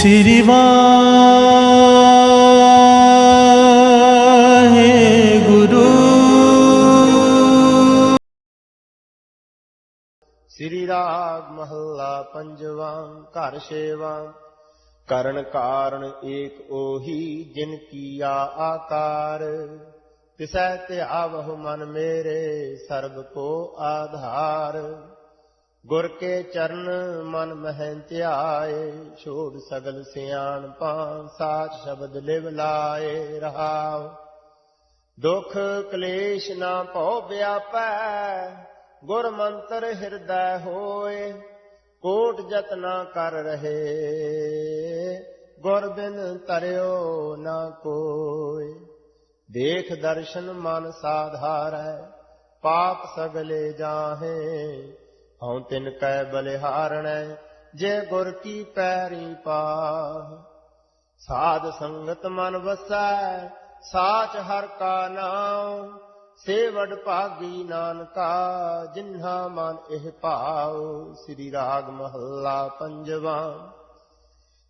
ਸ੍ਰੀ ਵਾਹਿਗੁਰੂ ਸ੍ਰੀ ਰਾਗ ਮਹੱਲਾ ਪੰਜਵਾਂ ਘਰ ਛੇਵਾਂ ਕਰਨ ਕਾਰਨ ਏਕ ਉਹੀ ਜਿਨ ਕੀਆ ਆਕਾਰ ਤਿਸੈ ਧਿਆਵਹੁ ਮਨ ਮੇਰੇ ਸਰਬ ਕੋ ਆਧਾਰ ਗੁਰ ਕੇ ਚਰਨ ਮਨ ਮਹਿ ਧਿਆਏ, ਛੋੜ ਸਗਲ ਸਿਆਣਪਾਂ ਸਾਚ ਸ਼ਬਦ ਲਿਵ ਲਾਏ ਰਹਾਉ। ਦੁਖ ਕਲੇਸ਼ ਨਾ ਭਉ ਵਿਆਪੈ, ਗੁਰ ਮੰਤਰ ਹਿਰਦੈ ਹੋਏ, ਕੋਟ ਜਤਨਾ ਕਰ ਰਹੇ। ਗੁਰ ਬਿਨ ਤਰਿਓ ਨਾ ਕੋਇ ਦੇਖ ਦਰਸ਼ਨ ਮਨ ਸਾਧਾਰੈ, ਪਾਪ ਸਗਲੇ ਜਾਹੇ। ਹਉ ਤਿਨ ਕੈ ਬਲਿਹਾਰਣੈ, ਜੇ ਗੁਰ ਕੀ ਪੈਰੀ ਪਾਹ। ਸਾਧ ਸੰਗਤ ਮਨ ਵਸੈ, ਸਾਚ ਹਰ ਕਾ ਨਾਮ ਸੇਵਡ ਭਾਗੀ ਨਾਨਕਾ, ਜਿਨ੍ਹਾ ਮਨ ਇਹ ਭਾਉ, ਸ੍ਰੀ ਰਾਗ ਮਹੱਲਾ ਪੰਜਵਾਂ।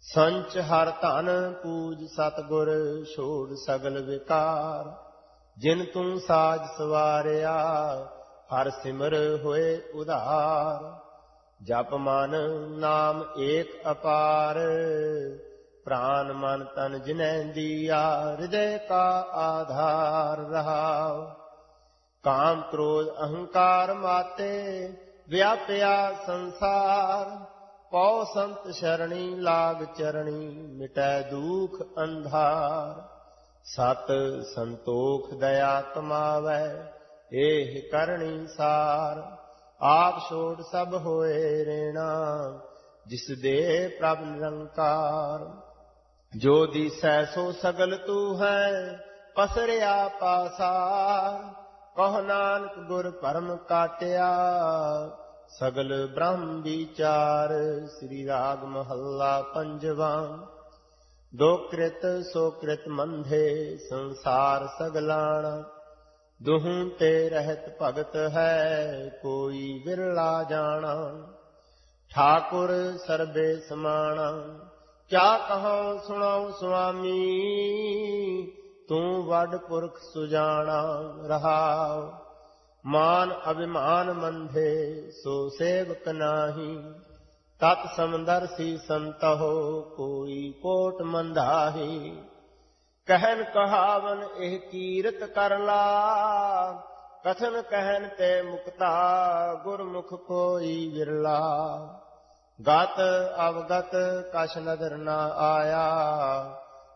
ਸੰਚ ਹਰ ਧਨ ਪੂਜ ਸਤਗੁਰ, ਛੋੜ ਸਗਲ ਵਿਕਾਰ। ਜਿਨ ਤੂੰ ਸਾਜ ਸਵਾਰਿਆ ਹਰ ਸਿਮਰ ਹੋਏ ਉਧਾਰ, ਜਪ ਮਨ ਨਾਮ ਏਕ ਅਪਾਰ। ਪ੍ਰਾਨ ਮਨ ਤਨ ਜਿਨੈ ਦੀਆ ਹਿਰਦੈ ਕਾ ਆਧਾਰ ਰਹਾਉ। ਕਾਮ ਕ੍ਰੋਧ ਅਹੰਕਾਰ ਮਾਤੇ, ਵਿਆਪਿਆ ਸੰਸਾਰ। ਪਉ ਸੰਤ ਸ਼ਰਣੀ, ਲਾਗ ਚਰਣੀ, ਮਿਟੈ ਦੁਖ ਅੰਧਾਰ। ਸਤ ਸੰਤੋਖ ਦਇਆ ਕਮਾਵੈ ਇਹ ਕਰਨੀ ਸਾਰ, ਆਪ ਛੋੜ ਸਭ ਹੋਏ ਰੇਣਾ, ਜਿਸ ਦੇ ਪ੍ਰਭ ਨਿਰੰਕਾਰ। ਜੋ ਦੀਸੈ ਸੋ ਸਗਲ ਤੂੰ ਹੈ, ਪਸਰਿਆ ਪਾਸਾਰ। ਕਹ ਨਾਨਕ ਗੁਰ ਪਰਮ ਕਾਟਿਆ, ਸਗਲ ਬ੍ਰਹਮ ਵਿਚਾਰ, ਸ੍ਰੀ ਰਾਗ ਮਹੱਲਾ ਪੰਜਵਾਂ। ਦੋ ਕ੍ਰਿਤ, ਸੋ ਕ੍ਰਿਤ ਮੰਧੇ, ਸੰਸਾਰ ਸਗਲਾਣਾ। ਦੁਹੂੰ ਤੇ ਰਹਿਤ ਭਗਤ ਹੈ, ਕੋਈ ਵਿਰਲਾ ਜਾਣਾ। ਠਾਕੁਰ ਸਰਬੇ ਸਮਾਣਾ, ਕਿਆ ਕਹਾਂ ਸੁਣਾਉ ਸੁਆਮੀ, ਤੂੰ ਵੱਡ ਪੁਰਖ ਸੁਜਾਣਾ ਰਹਾਉ। ਮਾਨ ਅਭਿਮਾਨ ਮੰਧੇ ਸੋ ਸੇਵਕ ਨਾਹੀ, ਤਤ ਸਮੰਦਰ ਸੀ ਸੰਤਹੁ, ਕੋਈ ਕੋਟ ਮੰਧਾਹੀ ਕਹਿਨ ਕਹਾਵਨ ਇਹ ਕੀਰਤ ਕਰ ਲਾ। ਕਥਨ ਕਹਿਨ ਤੇ ਮੁਕਤਾ, ਗੁਰਮੁਖ ਕੋਈ ਵਿਰਲਾ। ਗਤ ਅਵਗਤ ਕਛ ਨਦਰ ਨਾ ਆਇਆ।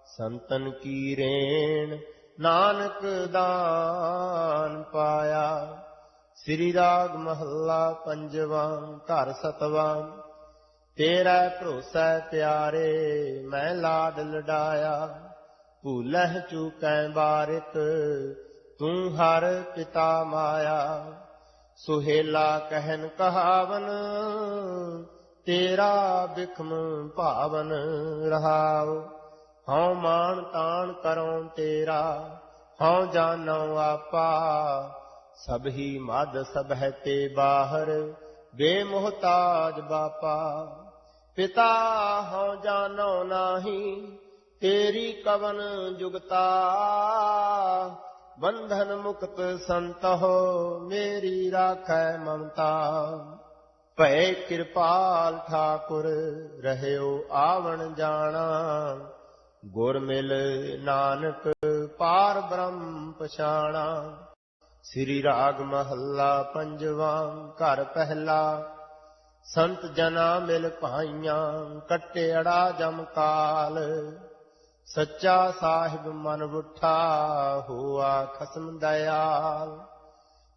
ਸੰਤਨ ਕੀ ਰੇਣ ਨਾਨਕ ਦਾਨ ਪਾਇਆ। ਸ੍ਰੀ ਰਾਗ ਮਹੱਲਾ ਪੰਜਵਾਂ, ਘਰ ਸਤਵਾਂ। ਤੇਰਾ ਭਰੋਸਾ ਪਿਆਰੇ, ਮੈਂ ਲਾਡ ਲਡਾਇਆ ਭੂਲਹਿ ਚੂਕੈ ਬਾਰਿਤ ਤੂੰ ਹਰ ਪਿਤਾ ਮਾਇਆ। ਸੁਹੇਲਾ ਕਹਿਨ ਕਹਾਵਨ, ਤੇਰਾ ਬਿਖਮ ਭਾਵਨ ਰਹਾਉ। ਹਉ ਮਾਨ ਤਾਣ ਕਰਉ ਤੇਰਾ, ਹਉ ਜਾਣਉ ਆਪਾ। ਸਭ ਹੀ ਮਦ ਸਭ ਹੈ ਤੇ ਬਾਹਰ ਬੇਮੋਹਤਾਜ ਬਾਪਾ। ਪਿਤਾ, ਹਉ ਜਾਣਉ ਨਾਹੀ ਤੇਰੀ ਕਵਨ ਜੁਗਤਾ, ਬੰਧਨ ਮੁਕਤ ਸੰਤ ਹੋ ਮੇਰੀ ਰਾਖੈ ਮਮਤਾ। ਭੈ ਕਿਰਪਾਲ ਠਾਕੁਰ, ਰਹਿਓ ਆਵਣ ਜਾਣਾ। ਗੁਰ ਮਿਲ ਨਾਨਕ, ਪਾਰ ਬ੍ਰਹਮ ਪਛਾਣਾ। ਸ੍ਰੀ ਰਾਗ ਮਹੱਲਾ ਪੰਜਵਾਂ, ਘਰ ਪਹਿਲਾ। ਸੰਤ ਜਨਾ ਮਿਲ ਭਾਈਆਂ ਕੱਟਿਆੜਾ ਜਮ ਕਾਲ। ਸੱਚਾ ਸਾਹਿਬ ਮਨ ਉਠਾ ਹੋਆ ਖਸਮ ਦਇਆਲ।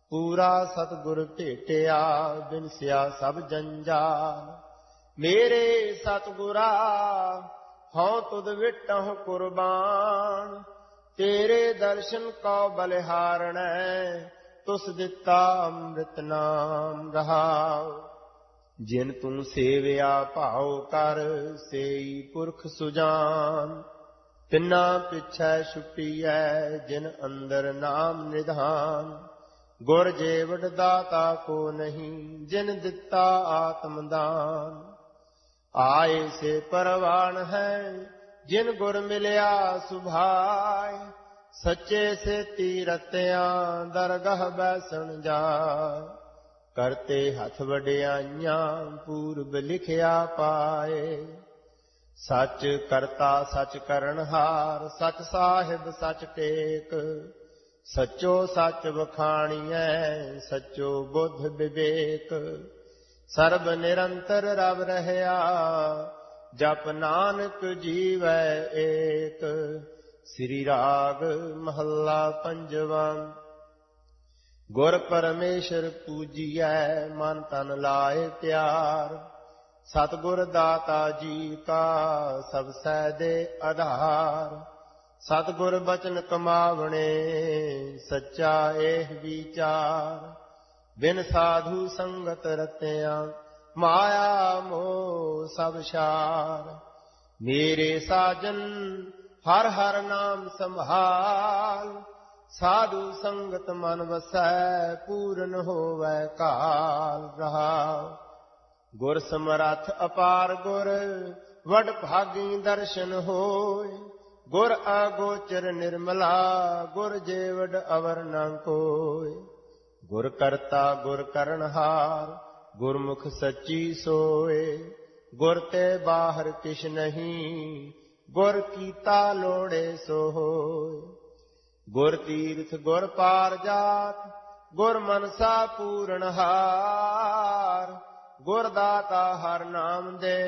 ਪੂਰਾ ਸਤਿਗੁਰ ਭੇਟਿਆ ਬਿਨਸਿਆ ਸਭ ਜੰਜਾਲ। ਮੇਰੇ ਸਤਿਗੁਰਾ, ਹਉ ਤੁਧ ਵਿਟਹੁ ਕੁਰਬਾਨ। ਤੇਰੇ ਦਰਸ਼ਨ ਕਉ ਬਲਿਹਾਰਣੈ, ਤੁਸ ਦਿੱਤਾ ਅੰਮ੍ਰਿਤ ਨਾਮ ਰਹਾਉ। ਜਿਨ ਤੂੰ ਸੇਵਿਆ ਭਾਉ ਕਰ, ਸੇਈ ਪੁਰਖ ਸੁਜਾਨ। ਤਿੰਨਾ ਪਿਛੈ ਛੁਟੀਐ ਜਿਨ ਅੰਦਰ ਨਾਮ ਨਿਧਾਨ। ਗੁਰ ਜੇਵੜ ਦਾਤਾ ਕੋ ਨਹੀਂ, ਜਿਨ ਦਿੱਤਾ ਆਤਮ ਦਾਨ। ਆਏ ਸੇ ਪਰਵਾਨ ਹੈ, ਜਿਨ ਗੁਰ ਮਿਲਿਆ ਸੁਭਾਏ ਸੱਚੇ ਸੇ ਤੀਰਤਿਆਂ ਦਰਗਹ ਬੈਸਣ ਜਾਏ ਕਰਤੇ ਹੱਥ ਵਡਿਆਈਆਂ, ਪੂਰਬ ਲਿਖਿਆ ਪਾਏ। ਸੱਚ ਕਰਤਾ ਸੱਚ ਕਰਨਹਾਰ ਸੱਚ ਸਾਹਿਬ ਸੱਚ ਟੇਕ। ਸੱਚੋ ਸੱਚ ਵਖਾਣੀਐ, ਸੱਚੋ ਬੁੱਧ ਵਿਵੇਕ। ਸਰਬ ਨਿਰੰਤਰ ਰਵ ਰਹਿਆ, ਜਪ ਨਾਨਕ ਜੀਵੈ ਏਕ। ਸ੍ਰੀ ਰਾਗ ਮਹੱਲਾ ਪੰਜਵਾਂ। ਗੁਰ ਪਰਮੇਸ਼ਰ ਪੂਜੀਐ, ਮਨ ਤਨ ਲਾਏ ਪਿਆਰ ਸਤਿਗੁਰ ਦਾਤਾ ਜੀ ਕਾ ਸਭ ਸਹਿ ਦੇ ਆਧਾਰ। ਸਤਿਗੁਰ ਬਚਨ ਕਮਾਵਣੇ, ਸੱਚਾ ਏਹ ਵਿਚਾਰ। ਬਿਨ ਸਾਧੂ ਸੰਗਤ ਰਤਿਆਂ, ਮਾਇਆ ਮੋਹ ਸਭ ਛਾਰ। ਮੇਰੇ ਸਾਜਨ ਹਰ ਹਰ ਨਾਮ ਸੰਭਾਲ। ਸਾਧੂ ਸੰਗਤ ਮਨ ਵਸੈ, ਪੂਰਨ ਹੋਵੈ ਕਾਲ ਰਹਾਉ। ਗੁਰ ਸਮਰੱਥ ਅਪਾਰ ਗੁਰ, ਵਡ ਭਾਗੀ ਦਰਸ਼ਨ ਹੋਏ। ਗੁਰ ਆਗੋਚਰ ਨਿਰਮਲਾ, ਗੁਰ ਜੇਵਡ ਅਵਰ ਨ ਕੋਇ ਗੁਰ ਕਰਤਾ ਗੁਰ ਕਰਨਹਾਰ ਗੁਰਮੁਖ ਸੱਚੀ ਸੋਏ। ਗੁਰ ਤੇ ਬਾਹਰ ਕਿਛ ਨਹੀਂ, ਗੁਰ ਕੀਤਾ ਲੋੜੇ ਸੋ ਹੋਏ। ਗੁਰ ਤੀਰਥ ਗੁਰ ਪਾਰ ਜਾਤ, ਗੁਰ ਮਨਸਾ ਪੂਰਨਹਾਰ ਗੁਰ ਦਾਤਾ ਹਰ ਨਾਮ ਦੇ,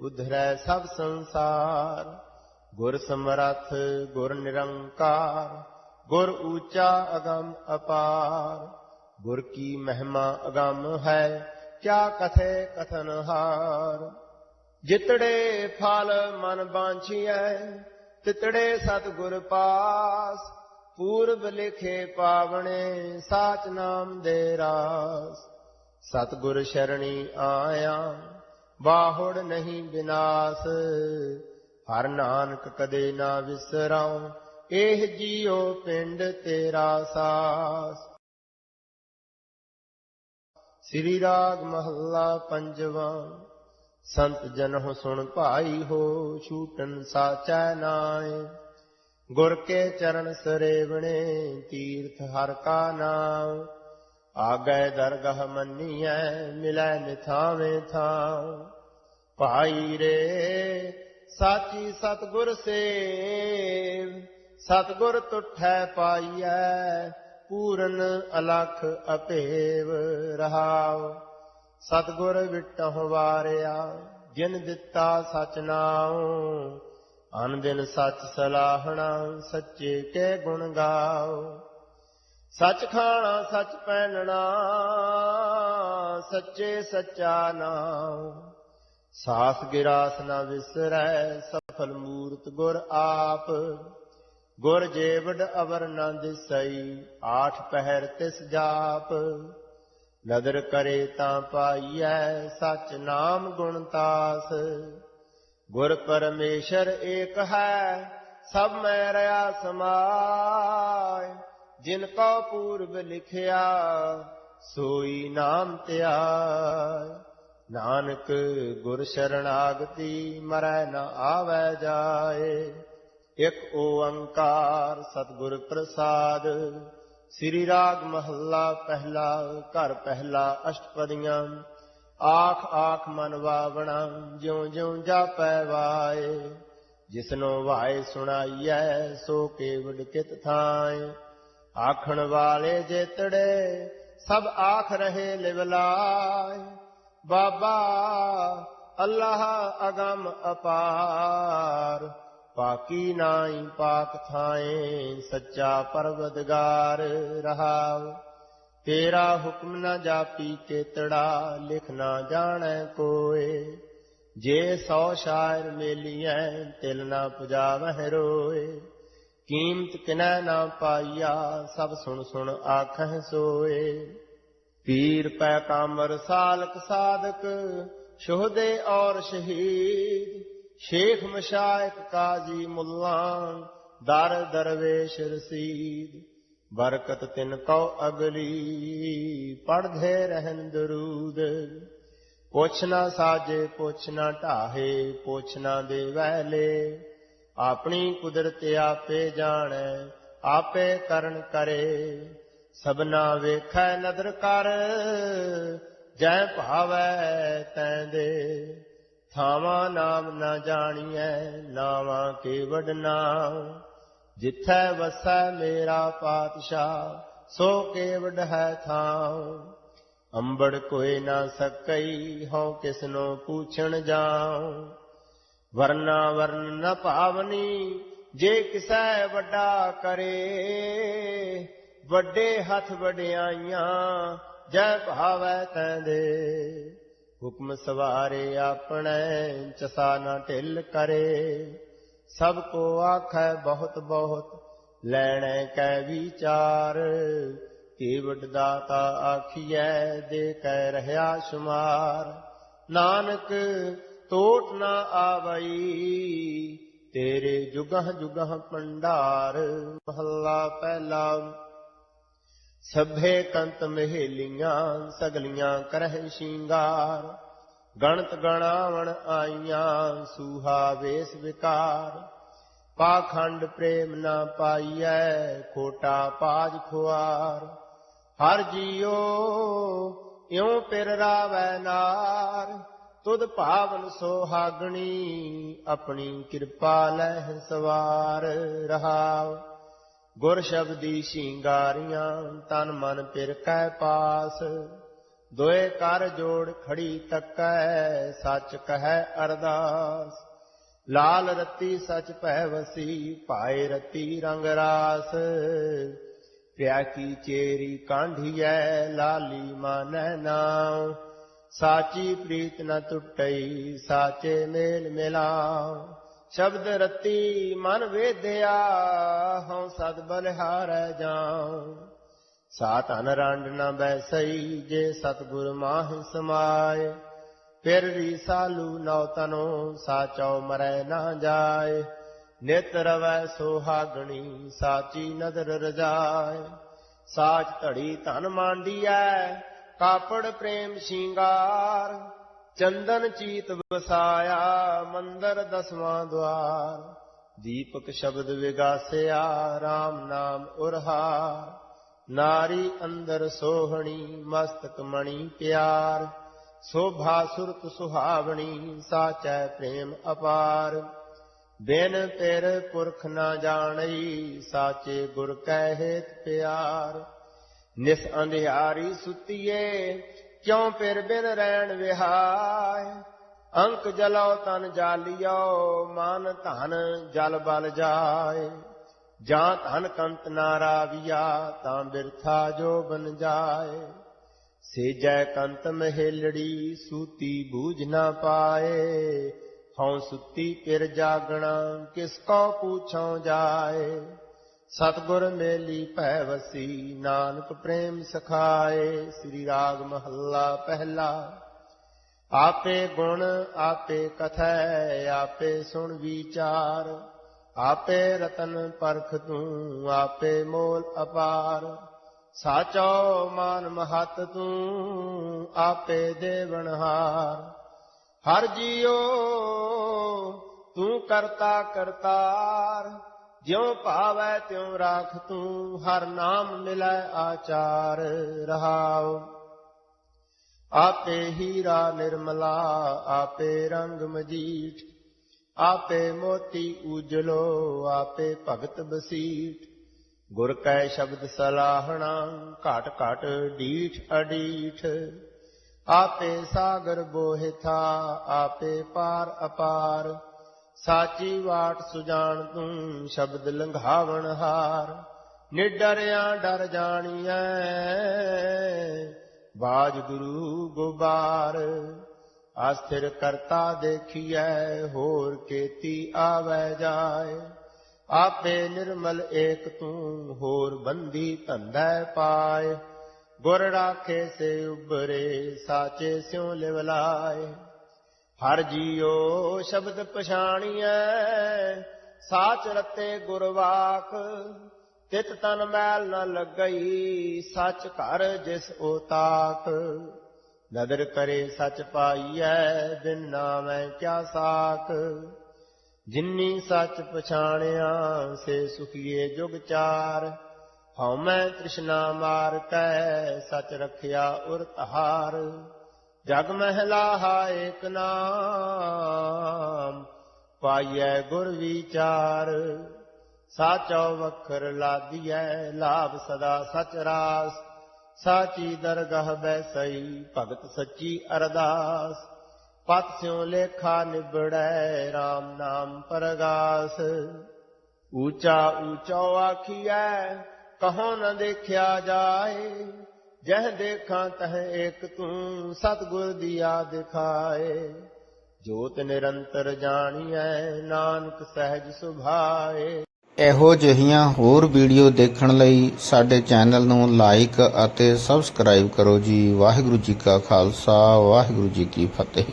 ਉਧਰੈ ਸਭ ਸੰਸਾਰ। ਗੁਰ ਸਮਰੱਥ, ਗੁਰ ਨਿਰੰਕਾਰ, ਗੁਰ ਊਚਾ ਅਗੰਮ ਅਪਾਰ। ਗੁਰ ਕੀ ਮਹਿਮਾ ਅਗੰਮ ਹੈ, ਕਿਆ ਕਥੇ ਕਥਨ ਹਾਰ। ਜਿਤੜੇ ਫਲ ਮਨ ਬਾਂਛੀਐ, ਤਿਤੜੇ ਸਤਿਗੁਰ ਪਾਸ। ਪੂਰਬ ਲਿਖੇ ਪਾਵਣੇ, ਸਾਚ ਨਾਮ ਦੇ ਰਾਸ। ਸਤਿਗੁਰ ਸ਼ਰਣੀ ਆਇਆ, ਬਾਹੁੜ ਨਹੀਂ ਬਿਨਾਸ਼। ਹਰ ਨਾਨਕ ਕਦੇ ਨਾ ਵਿਸਰਾਉ, ਇਹ ਜੀਉ ਪਿੰਡ ਤੇਰਾ ਸਾਸ। ਸ੍ਰੀ ਰਾਗ ਮਹੱਲਾ ਪੰਜਵਾਂ, ਸੰਤ ਜਨ ਜਨਹੁ ਸੁਣ ਭਾਈ ਹੋ ਛੂਟਨ ਸਾਚੈ ਨਾਏ। ਗੁਰ ਕੇ ਚਰਨ ਸਰੇਵਣੇ, ਤੀਰਥ ਹਰ ਕਾ ਨਾਮ ਆਗੈ ਦਰਗਹ ਮੰਨੀਐ, ਮਿਲੈ ਨਿਥਾਵੇਂ ਥਾਂ। ਭਾਈ ਰੇ, ਸਾਚੀ ਸਤਗੁਰ ਸੇਵ, ਸਤਗੁਰ ਤੁਠੈ ਪਾਈਐ, ਪੂਰਨ ਅਲਖ ਅਪੇਵ ਰਹਾਉ। ਸਤਗੁਰ ਵਿਟਹੁ ਵਾਰਿਆ, ਜਿਨ ਦਿੱਤਾ ਸਚ ਨਾਉ। ਅਨ ਦਿਨ ਸਚ ਸਲਾਹਣਾ, ਸੱਚੇ ਕੇ ਗੁਣ ਗਾਓ ਸੱਚ ਖਾਣਾ, ਸੱਚ ਪਹਿਨਣਾ, ਸੱਚੇ ਸੱਚਾ ਨਾਮ। ਸਾਸ ਗਿਰਾਸ ਨਾ ਵਿਸਰੈ, ਸਫਲ ਮੂਰਤ ਗੁਰ ਆਪ। ਗੁਰ ਜੇਵਡ ਅਵਰ ਨਾ ਦਿਸਈ, ਆਠ ਪਹਿਰ ਤਿਸ ਜਾਪ। ਨਦਰ ਕਰੇ ਤਾਂ ਪਾਈਐ, ਸਚ ਨਾਮ ਗੁਣ ਤਾਸ। ਗੁਰ ਪਰਮੇਸ਼ਰ ਏਕ ਹੈ, ਸਭ ਮੈਂ ਰਿਆ ਸਮਾਏ। ਜਿਨ ਕਾ ਪੂਰਬ ਲਿਖਿਆ, ਸੋਈ ਨਾਮ ਧਿਆਇ। ਨਾਨਕ ਗੁਰ ਸ਼ਰਣਾਗਤੀ ਮਰੈ ਨ ਆਵੈ ਜਾਏ। ਇਕ ਓੰਕਾਰ ਸਤਿਗੁਰ ਪ੍ਰਸਾਦ। ਸ੍ਰੀ ਰਾਗ ਮਹੱਲਾ ਪਹਿਲਾ, ਘਰ ਪਹਿਲਾ ਅਸ਼ਟਪਦੀਆਂ। ਆਖ ਆਖ ਮਨ ਵਾਵਣਾ, ਜਿਉ ਜਿਉ ਜਾਪੈ ਵਾਏ। ਜਿਸਨੋ ਵਾਏ ਸੁਣਾਈਐ, ਸੋ ਕੇਵਲ ਕਿਤ ਥਾਏ। ਆਖਣ ਵਾਲੇ ਜੇਤੜੇ, ਸਭ ਆਖ ਰਹੇ ਲਿਵਲਾਏ। ਬਾਬਾ, ਅੱਲਾਹ ਅਗੰਮ ਅਪਾਰ। ਪਾਕੀ ਨਾਈ ਪਾਕ ਥਾਏ ਸੱਚਾ ਪਰਵਦਗਾਰ ਰਹਾਉ ਤੇਰਾ ਹੁਕਮ ਨਾ ਜਾਪੀ ਕੇਤੜਾ ਲਿਖ ਨਾ ਜਾਣੈ ਕੋਏ। ਜੇ ਸੌ ਸ਼ਾਇਰ ਮੇਲੀਐ, ਤਿਲ ਨਾ ਪੁਜਾਵਹਿ ਰੋਏ। ਕੀਮਤ ਕਿਨੈ ਨਾ ਪਾਈਆ, ਸਭ ਸੁਣ ਸੁਣ ਆਖਹਿ ਸੋਏ। ਪੀਰ ਪੈ ਕਾਮਰ ਸਾਲਕ ਸਾਧਕ, ਸ਼ੋਹਦੇ ਔਰ ਸ਼ਹੀਦ। ਸ਼ੇਖ ਮਸ਼ਾਇਕ ਕਾਜ਼ੀ ਮੁੱਲਾਂ ਦਰ ਦਰਵੇਸ਼ ਰਸੀਦ। ਬਰਕਤ ਤਿਨ ਕਉ ਅਗਲੀ ਪੜਧੇ ਰਹਿਨ ਦਰੂਦ। ਪੁੱਛ ਨਾ ਸਾਜੇ, ਪੁੱਛ ਨਾ ਢਾਹੇ, ਪੁੱਛ ਨਾ ਦੇਵੈ ਲੇ ਆਪਣੀ ਕੁਦਰਤ ਆਪੇ ਜਾਣੈ, ਆਪੇ ਕਰਨ ਕਰੇ ਸਭਨਾ ਵੇਖੈ ਨਦਰ ਕਰ, ਜੈ ਭਾਵੈ ਤੈ ਦੇ। ਥਾਵਾਂ ਨਾਮ ਨਾ ਜਾਣੀਐ, ਨਾਵਾਂ ਕੇਵਡ ਨਾਮ ਜਿੱਥੈ ਵਸੈ ਮੇਰਾ ਪਾਤਸ਼ਾਹ, ਸੋ ਕੇਵਡ ਹੈ ਥਾਂ। ਅੰਬੜ ਕੋਈ ਨਾ ਸਕਈ, ਹਉ ਕਿਸਨੋ ਪੁੱਛਣ ਜਾਉ। ਵਰਨਾ ਵਰਨ ਨ ਭਾਵਨੀ, ਜੇ ਕਿਸੈ ਵੱਡਾ ਕਰੇ। ਵੱਡੇ ਹੱਥ ਵਡਿਆਈਆਂ, ਜੈ ਭਾਵੈ ਤੈ ਦੇ। ਹੁਕਮ ਸਵਾਰੇ ਆਪਣੇ, ਚਸਾ ਨਾ ਢਿੱਲ ਕਰੇ। ਸਭ ਕੋ ਆਖੈ ਬਹੁਤ ਬਹੁਤ, ਲੈਣੈ ਕੈ ਵਿਚਾਰ। ਕੇਵਡ ਦਾਤਾ ਆਖੀਐ, ਦੇ ਕੈ ਰਹਾ ਸ਼ੁਮਾਰ। ਨਾਨਕ ਤੋਟ ਨਾ ਆਵਈ, ਤੇਰੇ ਜੁਗਹ ਜੁਗਹ ਪੰਡਾਰ ਮਹੱਲਾ ਪਹਿਲਾ। ਸਭੇ ਕੰਤ ਮਹਿਲੀਆਂ, ਸਗਲੀਆਂ ਕਰਹਿ ਸ਼ਿੰਗਾਰ। ਗਣਤ ਗਣਾਵਣ ਆਈਆਂ, ਸੂਹਾ ਵੇਸ ਵਿਕਾਰ। ਪਾਖੰਡ ਪ੍ਰੇਮ ਨਾ ਪਾਈਐ, ਖੋਟਾ ਪਾਜ ਖੁਆਰ। ਹਰ ਜੀਓ, ਇਉਂ ਪਿਰ ਰਾਵੈ ਨਾਰ। ਤੁਧ ਭਾਵਨ ਸੋਹਾਗਣੀ, ਆਪਣੀ ਕਿਰਪਾ ਲਹਿ ਸਵਾਰ ਰਹਾਉ। ਗੁਰ ਸ਼ਬਦੀ ਸ਼ਿੰਗਾਰੀਆਂ, ਤਨ ਮਨ ਪਿਰ ਕੈ ਪਾਸ। ਦੋਏ ਕਰ ਜੋੜ ਖੜੀ ਤੱਕੈ, ਸੱਚ ਕਹੈ ਅਰਦਾਸ। ਲਾਲ ਰਤੀ ਸਚ ਭੈ ਵਸੀ ਪਾਏ ਰਤੀ ਰੰਗ ਰਾਸ। ਪਿਆ ਕੀ ਚੇਰੀ ਕਾਂਢੀਐ, ਲਾਲੀ ਮਾਨੈ ਨਾਮ ਸਾਚੀ ਪ੍ਰੀਤ ਨ ਟੁੱਟਈ, ਸਾਚੇ ਮੇਲ ਮਿਲਾਉ। ਸ਼ਬਦ ਰਤੀ ਮਨ ਵੇਧਿਆ ਹਉ ਸਦ ਬਲਿਹਾਰੈ ਜਾਉ। ਸਾ ਧਨ ਰੰਡ ਨ ਬੈਸਈ, ਜੇ ਸਤਗੁਰ ਮਾਹਿ ਸਮਾਏ। ਫਿਰ ਵੀ ਸਾਲੂ ਨਉ ਤਨੋ, ਸਾਚਉ ਮਰੈ ਨਾ ਜਾਏ। ਨਿਤ ਰਵੈ ਸੋਹਾਗਣੀ, ਸਾਚੀ ਨਦਰ ਰਜਾਏ। ਸਾਚ ਧੜੀ ਧਨ ਮਾਂਡੀਐ ਕਾਪੜ ਪ੍ਰੇਮ ਸ਼ਿੰਗਾਰ, ਚੰਦਨ ਚੀਤ ਵਸਾਇਆ, ਮੰਦਰ ਦਸਵਾਂ ਦਵਾਰ ਦੀਪਕ ਸ਼ਬਦ ਵਿਗਾਸਿਆ RAM ਨਾਮ ਉਰਹਾਰ। ਨਾਰੀ ਅੰਦਰ ਸੋਹਣੀ, ਮਸਤਕ ਮਣੀ ਪਿਆਰ। ਸੋਭਾ ਸੁਰਤ ਸੁਹਾਵਣੀ, ਸਾਚੈ ਪ੍ਰੇਮ ਅਪਾਰ। ਬਿਨ ਪਿਰ ਪੁਰਖ ਨਾ ਜਾਣਈ, ਸਾਚੇ ਗੁਰ ਕੈ ਹੇਤ ਪਿਆਰ। ਨਿਸ ਅੰਧਿਆਰੀ ਸੁੱਤੀਏ, ਕਿਉਂ ਫਿਰ ਬਿਨ ਰਹਿਣ ਵਿਹਾਇ ਅੰਕ ਜਲੋ ਤਨ ਜਾਲਿਓ, ਮਨ ਧਨ ਜਲ ਬਲ ਜਾਏ। ਜਾਂ ਧਨ ਕੰਤ ਨਾ ਰਾਵਿਆ, ਤਾਂ ਬਿਰਥਾ ਜੋ ਬਨ ਜਾਏ। ਸੇਜੈ ਕੰਤ ਮਹਿਲੜੀ, ਸੂਤੀ ਬੂਝ ਨਾ ਪਾਏ। ਹਉ ਸੁੱਤੀ ਪਿਰ ਜਾਗਣਾ, ਕਿਸ ਕੋ ਪੂਛਉ ਜਾਏ। ਸਤਗੁਰ ਮੇਲੀ ਭੈ ਵਸੀ ਨਾਨਕ ਪ੍ਰੇਮ ਸਖਾਏ, ਸ੍ਰੀ ਰਾਗ ਮਹੱਲਾ ਪਹਿਲਾ। ਆਪੇ ਗੁਣ ਆਪੇ ਕਥੈ, ਆਪੇ ਸੁਣ ਵਿਚਾਰ, ਆਪੇ ਰਤਨ ਪਰਖ ਤੂੰ, ਆਪੇ ਮੋਲ ਅਪਾਰ। ਸਾਚੋ ਮਾਨ ਮਹਤ ਤੂੰ, ਆਪੇ ਦੇਵਨਹਾਰ ਹਰ ਜੀਓ, ਤੂੰ ਕਰਤਾ ਕਰਤਾਰ। ਜਿਉ ਭਾਵੈ ਤਿਉ ਰਾਖ ਤੂੰ, ਹਰ ਨਾਮ ਮਿਲੈ ਆਚਾਰ ਰਹਾਉ। ਆਪੇ ਹੀਰਾ ਨਿਰਮਲਾ, ਆਪੇ ਰੰਗ ਮਜੀਠ, ਆਪੇ ਮੋਤੀ ਉਜਲੋ, ਆਪੇ ਭਗਤ ਬਸੀਠ। ਗੁਰ ਕੈ ਸ਼ਬਦ ਸਲਾਹਣਾ, ਘਾਟ ਘਾਟ ਡੀਠ ਅਡੀਠ। ਆਪੇ ਸਾਗਰ ਬੋਹਿਥਾ ਆਪੇ ਪਾਰ ਅਪਾਰ। ਸਾਚੀ ਵਾਟ ਸੁਜਾਨ ਤੂੰ ਸ਼ਬਦ ਲੰਘਾਵਣ ਹਾਰ। ਨਿਡਰਿਆ ਡਰ ਜਾਣੀਐ, ਬਾਜ ਗੁਰੂ ਗੁਬਾਰ। ਆਸਥਿਰ ਕਰਤਾ ਦੇਖੀਐ, ਹੋਰ ਕੇਤੀ ਆਵੈ ਜਾਏ। ਆਪੇ ਨਿਰਮਲ ਏਕ ਤੂੰ, ਹੋਰ ਬੰਦੀ ਧੰਦਾ ਪਾਏ। ਗੁਰ ਰਾਖੇ ਸੇ ਉਬਰੇ ਸਾਚੇ ਸਿਉ ਲਿਵਲਾਏ ਹਰ ਜੀਉ ਸ਼ਬਦ ਪਛਾਣੀਐ, ਸਾਚ ਰਤੇ ਗੁਰਵਾਕ, ਤਿਤ ਤਨ ਮੈਲ ਨ ਲੱਗਈ, ਸੱਚ ਘਰ ਜਿਸ ਓ ਤਾਕ। ਨਦਰ ਕਰੇ ਸਚ ਪਾਈਐ, ਬਿਨ ਨਾਮੈ ਕਿਆ ਸਾਖ ਜਿਨੀ ਸੱਚ ਪਛਾਣਿਆ, ਸੇ ਸੁਖੀਏ ਜੁਗ ਚਾਰ। ਹਉ ਮੈਂ ਤ੍ਰਿਸ਼ਨਾ ਮਾਰ ਕੈ, ਸਚ ਰਖਿਆ ਉਰ ਤਹਾਰ। ਜਗ ਮਹਿਲਾ ਏਕ ਨਾਮ, ਪਾਈਐ ਗੁਰ ਵਿਚਾਰ। ਸਾਚੋ ਵਖਰ ਲਾਦੀਐ, ਲਾਭ ਸਦਾ ਸਚ ਰਾਸ। ਸਾਚੀ ਦਰਗਹ ਬੈਸਈ ਭਗਤ ਸੱਚੀ ਅਰਦਾਸ। ਪਤ ਸਿਉ ਲੇਖਾ ਨਿਬੜੈ RAM ਨਾਮ ਪਰਗਾਸ। ਊਚਾ ਊਚੋ ਆਖੀਐ, ਕਹੋ ਨ ਦੇਖਿਆ ਜਾਏ। ਜਹ ਦੇਖਾਂ ਤਹ ਏਕ ਤੂੰ ਸਤਿਗੁਰ ਦੀਆ ਦਿਖਾਏ ਜੋਤ ਨਿਰੰਤਰ ਜਾਣੀਐ, ਨਾਨਕ ਸਹਿਜ ਸੁਭਾਏ। ਇਹੋ ਜਿਹੀਆਂ ਹੋਰ ਵੀਡੀਓ ਦੇਖਣ ਲਈ ਸਾਡੇ ਚੈਨਲ ਨੂੰ ਲਾਈਕ ਅਤੇ ਸਬਸਕ੍ਰਾਈਬ ਕਰੋ ਜੀ। ਵਾਹਿਗੁਰੂ ਜੀ ਕਾ ਖਾਲਸਾ, ਵਾਹਿਗੁਰੂ ਜੀ ਕੀ ਫਤਿਹ।